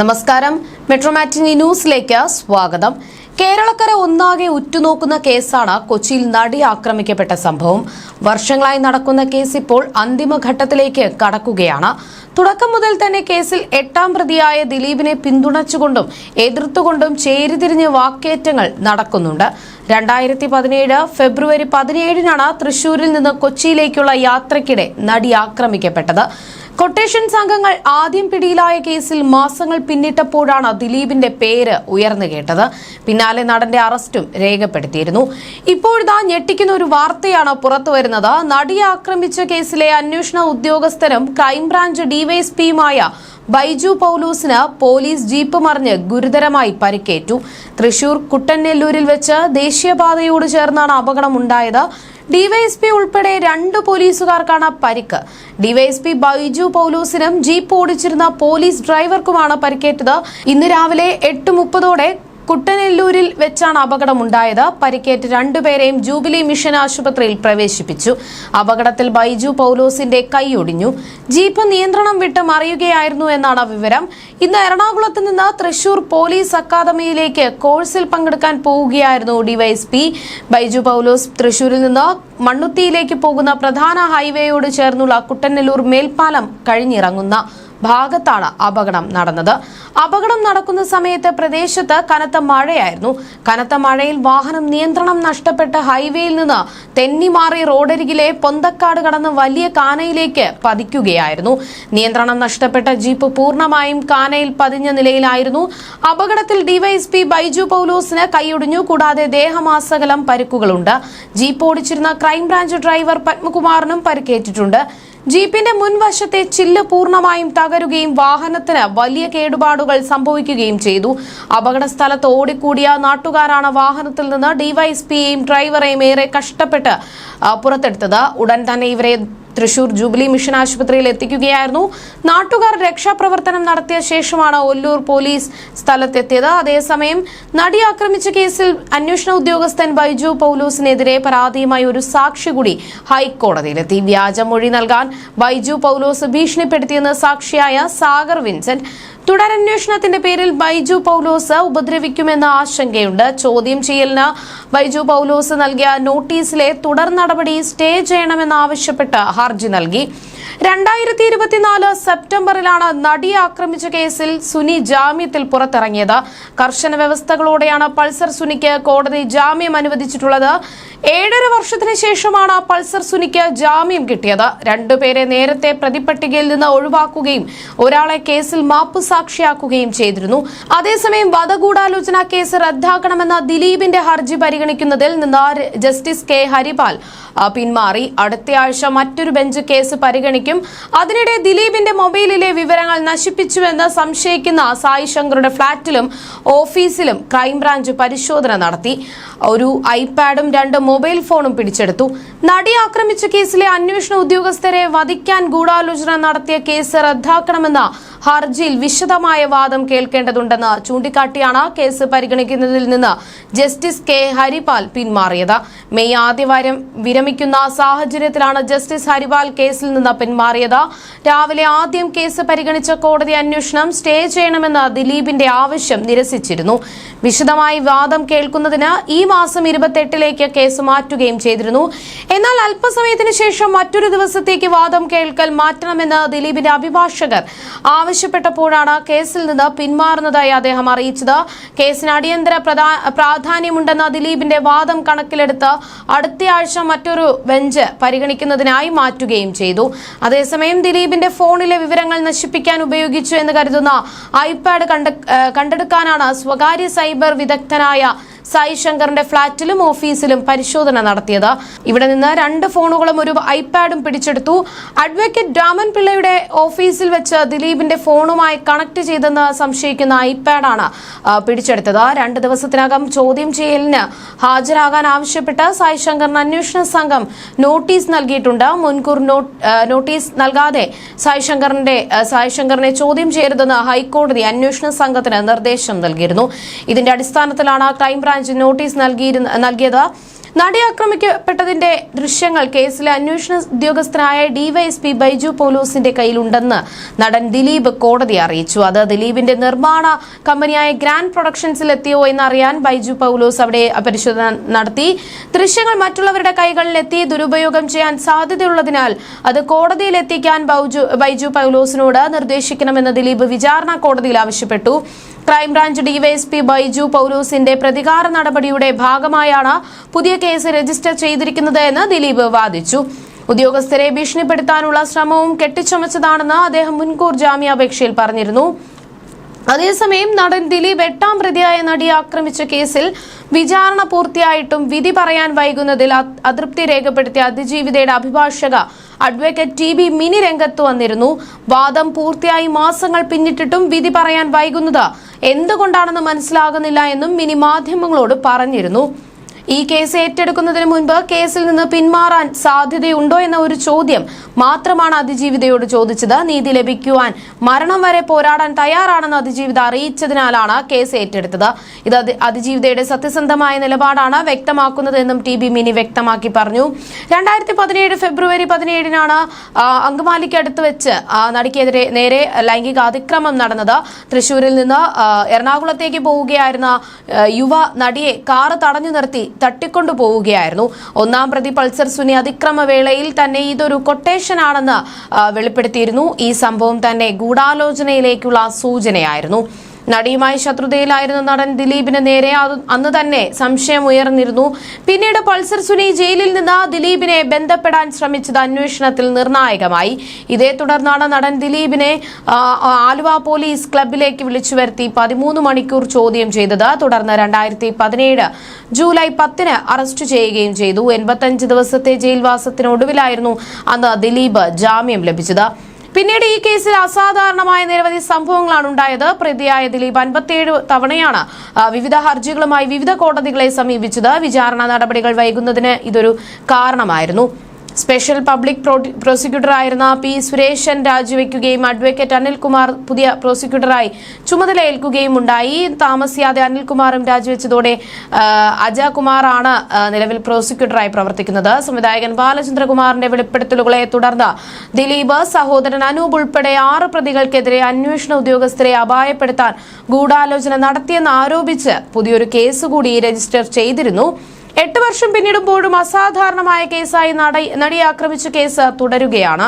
നമസ്കാരം. മെട്രോമാറ്റിനി ന്യൂസിലേക്ക് സ്വാഗതം. കേരളക്കര ഒന്നാകെ ഉറ്റുനോക്കുന്ന കേസാണ് കൊച്ചിയിൽ നടി ആക്രമിക്കപ്പെട്ട സംഭവം. വർഷങ്ങളായി നടക്കുന്ന കേസ് ഇപ്പോൾ അന്തിമഘട്ടത്തിലേക്ക് കടക്കുകയാണ്. തുടക്കം മുതൽ തന്നെ കേസിൽ എട്ടാം പ്രതിയായ ദിലീപിനെ പിന്തുണച്ചുകൊണ്ടും എതിർത്തുകൊണ്ടും ചേരിതിരിഞ്ഞ് വാക്കേറ്റങ്ങൾ നടക്കുന്നുണ്ട്. രണ്ടായിരത്തി പതിനേഴ് ഫെബ്രുവരി പതിനേഴിനാണ് തൃശൂരിൽ നിന്ന് കൊച്ചിയിലേക്കുള്ള യാത്രയ്ക്കിടെ നടി ആക്രമിക്കപ്പെട്ടത്. കൊട്ടേഷൻ സംഘങ്ങൾ ആദ്യം പിടിയിലായ കേസിൽ മാസങ്ങൾ പിന്നിട്ടപ്പോഴാണ് ദിലീപിന്റെ പേര് ഉയർന്നു കേട്ടത്. പിന്നാലെ നടന്റെ അറസ്റ്റും രേഖപ്പെടുത്തിയിരുന്നു. ഇപ്പോഴിതാ ഞെട്ടിക്കുന്ന ഒരു വാർത്തയാണ് പുറത്തുവരുന്നത് നടിയെ ആക്രമിച്ച കേസിലെ അന്വേഷണ ഉദ്യോഗസ്ഥരും ക്രൈംബ്രാഞ്ച് ഡിവൈഎസ്പിയുമായ ബൈജു പൗലൂസിന് പോലീസ് ജീപ്പ് മറിഞ്ഞ് ഗുരുതരമായി പരിക്കേറ്റു. തൃശൂർ കുട്ടനെല്ലൂരിൽ വെച്ച് ദേശീയപാതയോട് ചേർന്നാണ് അപകടമുണ്ടായത്. ഡിവൈഎസ്പി ഉൾപ്പെടെ രണ്ട് പോലീസുകാർക്കാണ് പരിക്ക്. ഡിവൈഎസ്പി ബൈജു പൌലൂസിനും ജീപ്പ് ഓടിച്ചിരുന്ന പോലീസ് ഡ്രൈവർക്കുമാണ് പരിക്കേറ്റത്. ഇന്ന് രാവിലെ എട്ട് മുപ്പതോടെ കുട്ടനെല്ലൂരിൽ വെച്ചാണ് അപകടമുണ്ടായത്. പരിക്കേറ്റ് രണ്ടുപേരെയും ജൂബിലി മിഷൻ ആശുപത്രിയിൽ പ്രവേശിപ്പിച്ചു. അപകടത്തിൽ ബൈജു പൗലോസിന്റെ കൈയൊടിഞ്ഞു ജീപ്പ് നിയന്ത്രണം വിട്ട് മറിയുകയായിരുന്നു എന്നാണ് വിവരം. ഇന്ന് എറണാകുളത്ത് നിന്ന് തൃശൂർ പോലീസ് അക്കാദമിയിലേക്ക് കോഴ്സിൽ പങ്കെടുക്കാൻ പോവുകയായിരുന്നു ഡിവൈഎസ്പി. ബൈജു പൗലോസ് തൃശൂരിൽ നിന്ന് മണ്ണുത്തിയിലേക്ക് പോകുന്ന പ്രധാന ഹൈവേയോട് ചേർന്നുള്ള കുട്ടനെല്ലൂർ മേൽപ്പാലം കഴിഞ്ഞിറങ്ങുന്ന ഭാഗത്താണ് അപകടം നടന്നത്. അപകടം നടക്കുന്ന സമയത്ത് പ്രദേശത്ത് കനത്ത മഴയായിരുന്നു. കനത്ത മഴയിൽ വാഹനം നിയന്ത്രണം നഷ്ടപ്പെട്ട് ഹൈവേയിൽ നിന്ന് തെന്നിമാറി റോഡരികിലെ പൊന്തക്കാട് കടന്ന് വലിയ കാനയിലേക്ക് പതിക്കുകയായിരുന്നു. നിയന്ത്രണം നഷ്ടപ്പെട്ട ജീപ്പ് പൂർണമായും കാനയിൽ പതിഞ്ഞ നിലയിലായിരുന്നു. അപകടത്തിൽ ഡിവൈഎസ്പി ബൈജു പൗലോസിന് കൈയൊടിഞ്ഞു. കൂടാതെ ദേഹമാസകലം പരിക്കുകളുണ്ട്. ജീപ്പ് ഓടിച്ചിരുന്ന ക്രൈംബ്രാഞ്ച് ഡ്രൈവർ പത്മകുമാറിനും പരിക്കേറ്റിട്ടുണ്ട്. ജീപ്പിന്റെ മുൻവശത്തെ ചില്ല് പൂർണമായും തകരുകയും വാഹനത്തിന് വലിയ കേടുപാടുകൾ സംഭവിക്കുകയും ചെയ്തു. അപകട സ്ഥലത്ത് ഓടിക്കൂടിയ നാട്ടുകാരാണ് വാഹനത്തിൽ നിന്ന് ഡിവൈഎസ്പിയെയും ഡ്രൈവറെയും ഏറെ കഷ്ടപ്പെട്ട് പുറത്തെടുത്തത്. ഉടൻ തന്നെ ഇവരെ തൃശൂർ ജൂബിലി മിഷൻ ആശുപത്രിയിൽ എത്തിക്കുകയായിരുന്നു. നാട്ടുകാർ രക്ഷാപ്രവർത്തനം നടത്തിയ ശേഷമാണ് ഒല്ലൂർ പോലീസ് സ്ഥലത്തെത്തിയത്. അതേസമയം നടി ആക്രമിച്ച കേസിൽ അന്വേഷണ ഉദ്യോഗസ്ഥൻ ബൈജു പൌലോസിനെതിരെ പരാതിയുമായി ഒരു സാക്ഷി കൂടി ഹൈക്കോടതിയിലെത്തി. വ്യാജമൊഴി നൽകാൻ ബൈജു പൌലോസ് ഭീഷണിപ്പെടുത്തിയെന്ന് സാക്ഷിയായ സാഗർ വിൻസെന്റ് തുടരന്വേഷണത്തിന്റെ പേരിൽ ബൈജു പൗലോസ് ഉപദ്രവിക്കുമെന്ന ആശങ്കയുണ്ട്. ചോദ്യം ചെയ്യലിന് ബൈജു പൗലോസ് നൽകിയ നോട്ടീസിലെ തുടർ നടപടി സ്റ്റേ ചെയ്യണമെന്നാവശ്യപ്പെട്ട് ഹർജി നൽകി. രണ്ടായിരത്തി ഇരുപത്തിനാല് സെപ്റ്റംബറിലാണ് നടി ആക്രമിച്ച കേസിൽ സുനി ജാമ്യത്തിൽ പുറത്തിറങ്ങിയത്. കർശന വ്യവസ്ഥകളോടെയാണ് പൾസർ സുനിക്ക് കോടതി ജാമ്യം അനുവദിച്ചിട്ടുള്ളത്. ഏഴര വർഷത്തിന് ശേഷമാണ് പൾസർ സുനിക്ക് ജാമ്യം കിട്ടിയത്. രണ്ടുപേരെ നേരത്തെ പ്രതിപട്ടികയിൽ നിന്ന് ഒഴിവാക്കുകയും ഒരാളെ കേസിൽ മാപ്പ് സാക്ഷിയാക്കുകയും ചെയ്തിരുന്നു. അതേസമയം വധഗൂഢാലോചന കേസ് റദ്ദാക്കണമെന്ന ദിലീപിന്റെ ഹർജി പരിഗണിക്കുന്നതിൽ നിന്ന് ജസ്റ്റിസ് കെ ഹരിപാൽ പിന്മാറി. അടുത്തയാഴ്ച മറ്റൊരു ബെഞ്ച് കേസ് പരിഗണിക്കും അതിനിടെ ദിലീപിന്റെ മൊബൈലിലെ വിവരങ്ങൾ നശിപ്പിച്ചുവെന്ന് സംശയിക്കുന്ന സായി ശങ്കറുടെ ഫ്ളാറ്റിലും ഓഫീസിലും ക്രൈംബ്രാഞ്ച് പരിശോധന നടത്തി. ഒരു ഐപാഡും രണ്ട് മൊബൈൽ ഫോണും പിടിച്ചെടുത്തു. നടി ആക്രമിച്ച കേസിലെ അന്വേഷണ ഉദ്യോഗസ്ഥരെ വധിക്കാൻ ഗൂഢാലോചന നടത്തിയ കേസ് റദ്ദാക്കണമെന്ന ഹർജിയിൽ വിശദമായ വാദം കേൾക്കേണ്ടതുണ്ടെന്ന് ചൂണ്ടിക്കാട്ടിയാണ് കേസ് പരിഗണിക്കുന്നതിൽ നിന്ന് ജസ്റ്റിസ് കെ ഹരിപാൽ പിന്മാറിയത്. മെയ് ആദ്യവാരം വിരമിക്കുന്ന സാഹചര്യത്തിലാണ് ജസ്റ്റിസ് ഹരിപാൽ കേസിൽ നിന്ന് പിന്മാറിയത്. രാവിലെ ആദ്യം കേസ് പരിഗണിച്ച കോടതി അന്വേഷണം സ്റ്റേ ചെയ്യണമെന്ന് ദിലീപിന്റെ ആവശ്യം നിരസിച്ചിരുന്നു. വിശദമായി വാദം കേൾക്കുന്നതിന് ഈ മാസം ഇരുപത്തെട്ടിലേക്ക് കേസ് മാറ്റുകയും ചെയ്തിരുന്നു. എന്നാൽ അല്പസമയത്തിന് ശേഷം മറ്റൊരു ദിവസത്തേക്ക് വാദം കേൾക്കൽ മാറ്റണമെന്ന് ദിലീപിന്റെ അഭിഭാഷകർ ആവശ്യപ്പെട്ടപ്പോഴാണ് കേസിൽ നിന്ന് പിന്മാറുന്നതായി അദ്ദേഹം അറിയിച്ചത്. കേസിന് അടിയന്തര പ്രധാ- പ്രാധാന്യമുണ്ടെന്ന ദിലീപിന്റെ വാദം കണക്കിലെടുത്ത് അടുത്തയാഴ്ച മറ്റൊരു ബെഞ്ച് പരിഗണിക്കുന്നതിനായി മാറ്റുകയും ചെയ്തു. അതേസമയം ദിലീപിന്റെ ഫോണിലെ വിവരങ്ങൾ നശിപ്പിക്കാൻ ഉപയോഗിച്ചു എന്ന് കരുതുന്ന ഐപാഡ് കണ്ടെടുക്കാനാണ് സ്വകാര്യ സൈബർ വിദഗ്ധനായ സായി ശങ്കറിന്റെ ഫ്ളാറ്റിലും ഓഫീസിലും പരിശോധന നടത്തിയത്. ഇവിടെ നിന്ന് രണ്ട് ഫോണുകളും ഒരു ഐപാഡും പിടിച്ചെടുത്തു. അഡ്വക്കേറ്റ് രാമൻ പിള്ളയുടെ ഓഫീസിൽ വെച്ച് ദിലീപിന്റെ ഫോണുമായി കണക്ട് ചെയ്തെന്ന് സംശയിക്കുന്ന ഐപാഡാണ് പിടിച്ചെടുത്തത്. രണ്ട് ദിവസത്തിനകം ചോദ്യം ചെയ്യലിന് ഹാജരാകാൻ ആവശ്യപ്പെട്ട് സായി ശങ്കറിന് അന്വേഷണ സംഘം നോട്ടീസ് നൽകിയിട്ടുണ്ട്. മുൻകൂർ നോട്ടീസ് നൽകാതെ സായി ശങ്കറിന്റെ സായി ശങ്കറിനെ ചോദ്യം ചെയ്യരുതെന്ന് ഹൈക്കോടതി അന്വേഷണ സംഘത്തിന് നിർദ്ദേശം നൽകിയിരുന്നു. ഇതിന്റെ അടിസ്ഥാനത്തിലാണ് ക്രൈംബ്രാഞ്ച് നോട്ടീസ് നൽകിയിരുന്ന നൽകിയത്. നടി ആക്രമിക്കപ്പെട്ടതിന്റെ ദൃശ്യങ്ങൾ കേസിലെ അന്വേഷണ ഉദ്യോഗസ്ഥനായ ഡിവൈഎസ്പി ബൈജു പോലോസിന്റെ കയ്യിലുണ്ടെന്ന് നടൻ ദിലീപ് കോടതി അറിയിച്ചു. അത് ദിലീപിന്റെ നിർമ്മാണ കമ്പനിയായ ഗ്രാൻഡ് പ്രൊഡക്ഷൻസിൽ എത്തിയോ എന്നറിയാൻ ബൈജു പൗലോസ് അവിടെ പരിശോധന നടത്തി. ദൃശ്യങ്ങൾ മറ്റുള്ളവരുടെ കൈകളിൽ എത്തി ദുരുപയോഗം ചെയ്യാൻ സാധ്യതയുള്ളതിനാൽ അത് കോടതിയിൽ എത്തിക്കാൻ ബൈജു പൗലോസിനോട് നിർദ്ദേശിക്കണമെന്ന് ദിലീപ് വിചാരണ കോടതിയിൽ ആവശ്യപ്പെട്ടു. ക്രൈംബ്രാഞ്ച് ഡിവൈഎസ്പി ബൈജു പൌലൂസിന്റെ പ്രതികാര നടപടിയുടെ ഭാഗമായാണ് പുതിയ കേസ് രജിസ്റ്റർ ചെയ്തിരിക്കുന്നത് എന്ന് ദിലീപ് വാദിച്ചു. ഉദ്യോഗസ്ഥരെ ഭീഷണിപ്പെടുത്താനുള്ള ശ്രമവും കെട്ടിച്ചമച്ചതാണെന്ന് അദ്ദേഹം മുൻകൂർ ജാമ്യാപേക്ഷയിൽ പറഞ്ഞിരുന്നു. അതേസമയം നടൻ ദിലീപ് എട്ടാം പ്രതിയായ നടിയെ ആക്രമിച്ച കേസിൽ വിചാരണ പൂർത്തിയായിട്ടും വിധി പറയാൻ വൈകുന്നതിൽ അത്- അതൃപ്തി രേഖപ്പെടുത്തിയ അതിജീവിതയുടെ അഭിഭാഷക അഡ്വക്കേറ്റ് ടി ബി മിനി രംഗത്ത് വന്നിരുന്നു. വാദം പൂർത്തിയായി മാസങ്ങൾ പിന്നിട്ടിട്ടും വിധി പറയാൻ വൈകുന്നത് എന്തുകൊണ്ടാണെന്ന് മനസ്സിലാകുന്നില്ല എന്നും മിനി മാധ്യമങ്ങളോട് പറഞ്ഞിരുന്നു. ഈ കേസ് ഏറ്റെടുക്കുന്നതിന് മുൻപ് കേസിൽ നിന്ന് പിന്മാറാൻ സാധ്യതയുണ്ടോ എന്ന ഒരു ചോദ്യം മാത്രമാണ് അതിജീവിതയോട് ചോദിച്ചത്. നീതി ലഭിക്കുവാൻ മരണം വരെ പോരാടാൻ തയ്യാറാണെന്ന് അതിജീവിത അറിയിച്ചതിനാലാണ് കേസ് ഏറ്റെടുത്തത്. ഇത് അതിജീവിതയുടെ സത്യസന്ധമായ നിലപാടാണ് വ്യക്തമാക്കുന്നതെന്നും ടി ബി മിനി വ്യക്തമാക്കി പറഞ്ഞു. രണ്ടായിരത്തി പതിനേഴ് ഫെബ്രുവരി പതിനേഴിനാണ് അങ്കമാലിക്ക് അടുത്ത് വെച്ച് നടിക്കെതിരെ നേരെ ലൈംഗിക അതിക്രമം നടന്നത്. തൃശൂരിൽ നിന്ന് എറണാകുളത്തേക്ക് പോവുകയായിരുന്ന യുവ നടിയെ കാറ് തടഞ്ഞു നിർത്തി തട്ടിക്കൊണ്ടു പോവുകയായിരുന്നു. ഒന്നാം പ്രതി പൾസർ സുനി അതിക്രമ വേളയിൽ തന്നെ ഇതൊരു കൊട്ടേഷനാണെന്ന് ആണെന്ന് വെളിപ്പെടുത്തിയിരുന്നു. ഈ സംഭവം തന്നെ ഗൂഢാലോചനയിലേക്കുള്ള സൂചനയായിരുന്നു. നടിയുമായി ശത്രുതയിലായിരുന്ന നടൻ ദിലീപിന് നേരെ അന്ന് തന്നെ സംശയം ഉയർന്നിരുന്നു. പിന്നീട് പൾസർ സുനി ജയിലിൽ നിന്ന് ദിലീപിനെ ബന്ധപ്പെടാൻ ശ്രമിച്ചത് അന്വേഷണത്തിൽ നിർണായകമായി. ഇതേ തുടർന്നാണ് നടൻ ദിലീപിനെ ആലുവ പോലീസ് ക്ലബിലേക്ക് വിളിച്ചു വരുത്തി പതിമൂന്ന് മണിക്കൂർ ചോദ്യം ചെയ്തത്. തുടർന്ന് രണ്ടായിരത്തി പതിനേഴ് ജൂലൈ പത്തിന് അറസ്റ്റ് ചെയ്യുകയും ചെയ്തു. എൺപത്തഞ്ച് ദിവസത്തെ ജയിൽവാസത്തിനൊടുവിലായിരുന്നു അന്ന് ദിലീപ് ജാമ്യം ലഭിച്ചത്. പിന്നീട് ഈ കേസിൽ അസാധാരണമായ നിരവധി സംഭവങ്ങളാണ് ഉണ്ടായത്. പ്രതിയായ ദിലീപ് അൻപത്തിയേഴ് തവണയാണ് വിവിധ ഹർജികളുമായി വിവിധ കോടതികളെ സമീപിച്ചത്. വിചാരണ നടപടികൾ വൈകുന്നതിന് ഇതൊരു കാരണമായിരുന്നു. സ്പെഷ്യൽ പബ്ലിക് പ്രോ- പ്രോസിക്യൂട്ടറായിരുന്ന പി സുരേഷൻ രാജിവെക്കുകയും അഡ്വക്കേറ്റ് അനിൽകുമാർ പുതിയ പ്രോസിക്യൂട്ടറായി ചുമതലയേൽക്കുകയും ഉണ്ടായി താമസിയാതെ അനിൽകുമാറും രാജിവെച്ചതോടെ അജകുമാറാണ് നിലവിൽ പ്രോസിക്യൂട്ടറായി പ്രവർത്തിക്കുന്നത്. സംവിധായകൻ ബാലചന്ദ്രകുമാറിന്റെ വെളിപ്പെടുത്തലുകളെ തുടർന്ന് ദിലീപ് സഹോദരൻ അനൂപ് ഉൾപ്പെടെ ആറ് പ്രതികൾക്കെതിരെ അന്വേഷണ ഉദ്യോഗസ്ഥരെ അപായപ്പെടുത്താൻ ഗൂഢാലോചന നടത്തിയെന്ന് ആരോപിച്ച് പുതിയൊരു കേസ് കൂടി രജിസ്റ്റർ ചെയ്തിരുന്നു. എട്ട് വർഷം പിന്നിടുമ്പോഴും അസാധാരണമായ കേസായി നടി നടിയെ ആക്രമിച്ച കേസ് തുടരുകയാണ്.